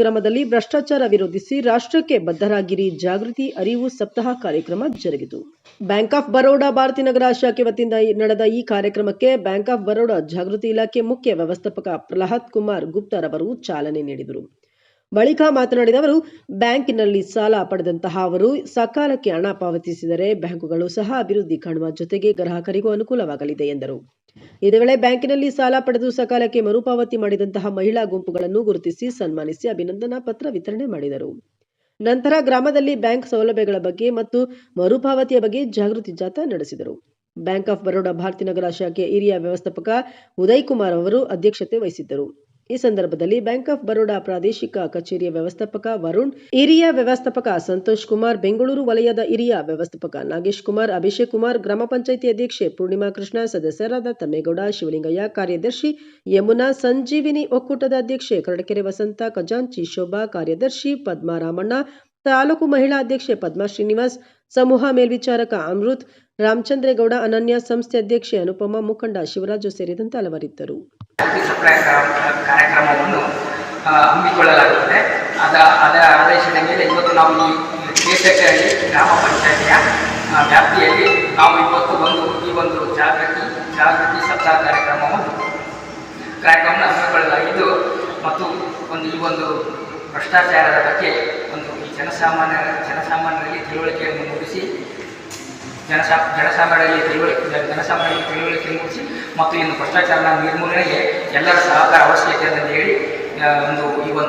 ಗ್ರಾಮದಲ್ಲಿ ಭ್ರಷ್ಟಾಚಾರ ವಿರೋಧಿಸಿ ರಾಷ್ಟ್ರಕ್ಕೆ ಬದ್ಧರಾಗಿರಿ, ಜಾಗೃತಿ, ಅರಿವು, ಸಪ್ತಾಹ ಕಾರ್ಯಕ್ರಮ ಜರುಗಿತು. ಬ್ಯಾಂಕ್ ಆಫ್ ಬರೋಡಾ ಭಾರತೀನಗರ ಶಾಖೆ ವತಿಯಿಂದ ನಡೆದ ಈ ಕಾರ್ಯಕ್ರಮಕ್ಕೆ ಬ್ಯಾಂಕ್ ಆಫ್ ಬರೋಡಾ ಜಾಗೃತಿ ಇಲಾಖೆ ಮುಖ್ಯ ವ್ಯವಸ್ಥಾಪಕ ಪ್ರಹ್ಲಾದ್ ಕುಮಾರ್ ಗುಪ್ತರವರು ಚಾಲನೆ ನೀಡಿದರು. ಬಳಿಕ ಮಾತನಾಡಿದ ಅವರು, ಬ್ಯಾಂಕಿನಲ್ಲಿ ಸಾಲ ಪಡೆದಂತಹ ಅವರು ಸಕಾಲಕ್ಕೆ ಹಣ ಪಾವತಿಸಿದರೆ ಬ್ಯಾಂಕುಗಳು ಸಹ ಅಭಿವೃದ್ಧಿ ಕಾಣುವ ಜೊತೆಗೆ ಗ್ರಾಹಕರಿಗೂ ಅನುಕೂಲವಾಗಲಿದೆ ಎಂದರು. ಇದೇ ವೇಳೆ ಬ್ಯಾಂಕಿನಲ್ಲಿ ಸಾಲ ಪಡೆದು ಸಕಾಲಕ್ಕೆ ಮರುಪಾವತಿ ಮಾಡಿದಂತಹ ಮಹಿಳಾ ಗುಂಪುಗಳನ್ನು ಗುರುತಿಸಿ ಸನ್ಮಾನಿಸಿ ಅಭಿನಂದನಾ ಪತ್ರ ವಿತರಣೆ ಮಾಡಿದರು. ನಂತರ ಗ್ರಾಮದಲ್ಲಿ ಬ್ಯಾಂಕ್ ಸೌಲಭ್ಯಗಳ ಬಗ್ಗೆ ಮತ್ತು ಮರುಪಾವತಿಯ ಬಗ್ಗೆ ಜಾಗೃತಿ ಜಾಥಾ ನಡೆಸಿದರು. ಬ್ಯಾಂಕ್ ಆಫ್ ಬರೋಡಾ ಭಾರತೀನಗರ ಶಾಖೆಯ ಹಿರಿಯ ವ್ಯವಸ್ಥಾಪಕ ಉದಯ್ ಕುಮಾರ್ ಅವರು ಅಧ್ಯಕ್ಷತೆ ವಹಿಸಿದ್ದರು. ಈ ಸಂದರ್ಭದಲ್ಲಿ ಬ್ಯಾಂಕ್ ಆಫ್ ಬರೋಡಾ ಪ್ರಾದೇಶಿಕ ಕಚೇರಿಯ ವ್ಯವಸ್ಥಾಪಕ ವರುಣ್, ಹಿರಿಯ ವ್ಯವಸ್ಥಾಪಕ ಸಂತೋಷ್ ಕುಮಾರ್, ಬೆಂಗಳೂರು ವಲಯದ ಹಿರಿಯ ವ್ಯವಸ್ಥಾಪಕ ನಾಗೇಶ್ ಕುಮಾರ್, ಅಭಿಷೇಕ್ ಕುಮಾರ್, ಗ್ರಾಮ ಪಂಚಾಯಿತಿ ಅಧ್ಯಕ್ಷೆ ಪೂರ್ಣಿಮಾ ಕೃಷ್ಣ ಸದಸ್ಯರಾದ ತಮ್ಮೇಗೌಡ, ಶಿವಲಿಂಗಯ್ಯ, ಕಾರ್ಯದರ್ಶಿ ಯಮುನಾ, ಸಂಜೀವಿನಿ ಒಕ್ಕೂಟದ ಅಧ್ಯಕ್ಷೆ ಕರಡಕೆರೆ ವಸಂತ, ಖಜಾಂಚಿ ಶೋಭಾ, ಕಾರ್ಯದರ್ಶಿ ಪದ್ಮಾ ರಾಮಣ್ಣ ತಾಲೂಕು ಮಹಿಳಾ ಅಧ್ಯಕ್ಷೆ ಪದ್ಮಾ ಶ್ರೀನಿವಾಸ್, ಸಮೂಹ ಮೇಲ್ವಿಚಾರಕ ಅಮೃತ್, ರಾಮಚಂದ್ರೇಗೌಡ, ಅನನ್ಯ ಸಂಸ್ಥೆ ಅಧ್ಯಕ್ಷೆ ಅನುಪಮ ಮುಖಂಡ ಶಿವರಾಜು ಸೇರಿದಂತೆ ಹಲವರಿದ್ದರು. ಕಾರ್ಯಕ್ರಮವನ್ನು ಹಮ್ಮಿಕೊಳ್ಳಲಾಗುತ್ತದೆ. ಅದ ಅದರ ಆದೇಶದ ಮೇಲೆ ಇವತ್ತು ನಾವು ಈ ದೇಶಕಹಳ್ಳಿ ಗ್ರಾಮ ಪಂಚಾಯತಿಯ ವ್ಯಾಪ್ತಿಯಲ್ಲಿ ನಾವು ಇವತ್ತು ಒಂದು, ಈ ಒಂದು ಜಾಗೃತಿ ಜಾಗೃತಿ ಸಪ್ತಾಹ ಕಾರ್ಯಕ್ರಮವನ್ನು ಕಾರ್ಯಕ್ರಮವನ್ನು ಹಮ್ಮಿಕೊಳ್ಳಲಾಗಿದ್ದು ಮತ್ತು ಒಂದು, ಈ ಒಂದು ಭ್ರಷ್ಟಾಚಾರದ ಬಗ್ಗೆ ಒಂದು ಈ ಜನಸಾಮಾನ್ಯ, ಜನಸಾಮಾನ್ಯರಲ್ಲಿ ತಿಳುವಳಿಕೆಯನ್ನು ಮೂಡಿಸಿ ಜನಸಾ, ಜನಸಾಮಾನ್ಯರಲ್ಲಿ ತಿಳುವಳಿಕೆ ಜನಸಾಮಾನ್ಯರಿಗೆ ತಿಳುವಳಿಕೆ ಮೂಡಿಸಿ ಮತ್ತು ಇನ್ನು ಭ್ರಷ್ಟಾಚಾರ ನಿರ್ಮೂಲನೆಗೆ ಎಲ್ಲರ ಸಹಕಾರ ಅವಶ್ಯಕತೆ ಅಂತ ಹೇಳಿ ಒಂದು ಈ ಒಂದು